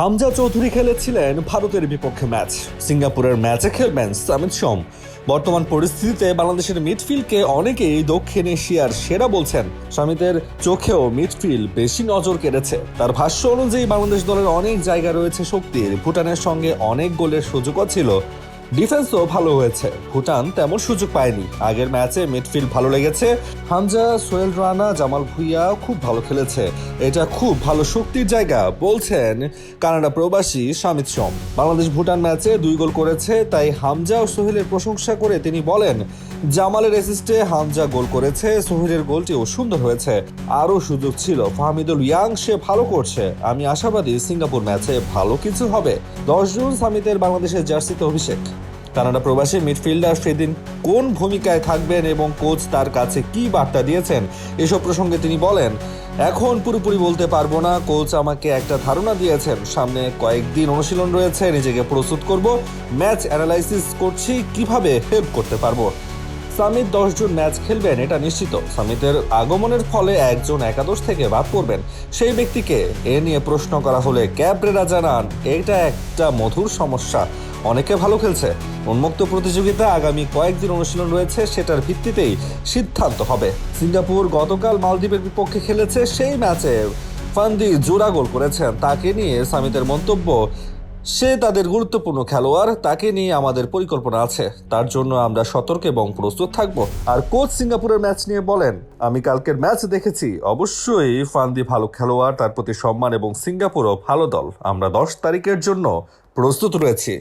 হামজা চৌধুরী খেলেছিলেন ভারতের বিপক্ষে ম্যাচ। সিঙ্গাপুরের ম্যাচে খেলবেন সামিত সোম। বর্তমান পরিস্থিতিতে বাংলাদেশের মিডফিল্ডকে অনেকেই দক্ষিণ এশিয়ার সেরা বলছেন। স্বামীদের চোখেও মিডফিল্ড বেশি নজর কেড়েছে। তার ভাষ্য অনুযায়ী বাংলাদেশ দলের অনেক জায়গা রয়েছে শক্তির। ভুটানের সঙ্গে অনেক গোলের সুযোগও ছিল। ডিফেন্সও ভালো হয়েছে। ভুটান তেমন সুযোগ পায়নি। আগের ম্যাচে মিডফিল্ড ভালো লেগেছে। হামজা, সোহেল রানা, জামাল ভুইয়া খুব ভালো খেলেছে। এটা খুব ভালো শক্তির জায়গা, বলছেন কানাডা প্রবাসী সামিত সোম। বাংলাদেশ ভুটান ম্যাচে দুই গোল করেছে, তাই হামজা ও সোহেলের প্রশংসা করে তিনি বলেন, জামালের অ্যাসিস্টে হামজা গোল করেছে, সোহেলের গোলটিও সুন্দর হয়েছে। আরও সুযোগ ছিল। ফাহমিদুল ইয়াং, সে ভালো করছে। আমি আশাবাদী সিঙ্গাপুর ম্যাচে ভালো কিছু হবে। দশ জুন সামিতের বাংলাদেশের জার্সিতে অভিষেক। কানাডা প্রবাসী মিডফিল্ডার সেদিন কোন ভূমিকায় থাকবেন এবং কোচ তার কাছে কি বার্তা দিয়েছেন, এসব প্রসঙ্গে তিনি বলেন, এখন পুরোপুরি বলতে পারব না, কোচ আমাকে একটা ধারণা দিয়েছেন। সামনে কয়েকদিন অনুশীলন রয়েছে, নিজেকে প্রস্তুত করব, ম্যাচ অ্যানালাইসিস করছি, কীভাবে হেল্প করতে পারব? সামিত দশজন ম্যাচ খেলবেন, এটা নিশ্চিত। সামিতের আগমনের ফলে একজন একাদশ থেকে বাদ পড়বেন। সেই ব্যক্তিকে এ নিয়ে প্রশ্ন করা হলে ক্যাবরেরা জানান, এটা একটা মধুর সমস্যা। অনেকে ভালো খেলছে। উন্মুক্ত প্রতিযোগিতা আগামী কয়েকদিন অনুশীলন রয়েছে, সেটার ভিত্তিতেই সিদ্ধান্ত হবে। সিঙ্গাপুর গতকাল মালদ্বীপের বিপক্ষে খেলেছে, সেই ম্যাচে ফান্দি জোড়া গোল করেছেন। তাকে নিয়ে সামিতের মন্তব্য, সে তাদের গুরুত্বপূর্ণ খেলোয়াড়, তাকে নিয়ে আমাদের পরিকল্পনা আছে। তার জন্য আমরা সতর্ক এবং প্রস্তুত থাকব। আর কোচ সিঙ্গাপুরের ম্যাচ নিয়ে বলেন, আমি কালকের ম্যাচ দেখেছি। অবশ্যই ফান্দি ভালো খেলোয়াড়, তার প্রতি সম্মান এবং সিঙ্গাপুরও ভালো দল। আমরা দশ তারিখের জন্য প্রস্তুত রয়েছি।